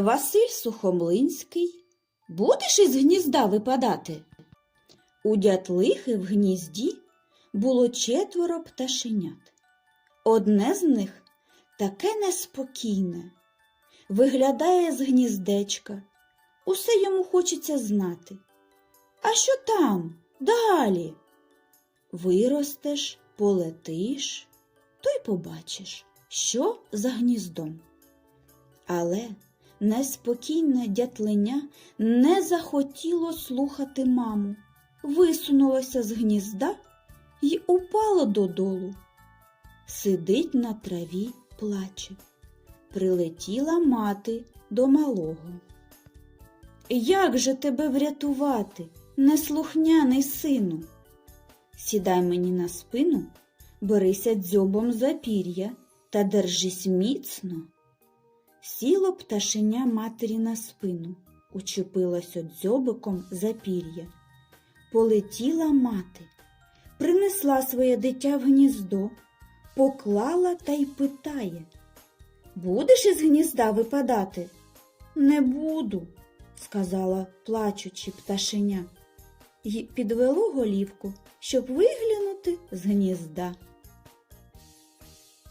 Василь Сухомлинський, будеш із гнізда випадати? У дятлихи в гнізді було четверо пташенят. Одне з них таке неспокійне, виглядає з гніздечка, усе йому хочеться знати. А що там далі? Виростеш, полетиш, то й побачиш, що за гніздом. Але неспокійне дятленя не захотіло слухати маму, висунулося з гнізда й упало додолу. Сидить на траві, плаче. Прилетіла мати до малого. Як же тебе врятувати, неслухняний сину? Сідай мені на спину, берися дзьобом за пір'я та держись міцно. Сіло пташеня матері на спину, учепилося дзьобиком за пір'я. Полетіла мати, принесла своє дитя в гніздо, поклала та й питає. Будеш із гнізда випадати? Не буду, сказала плачучи пташеня, й підвело голівку, щоб виглянути з гнізда.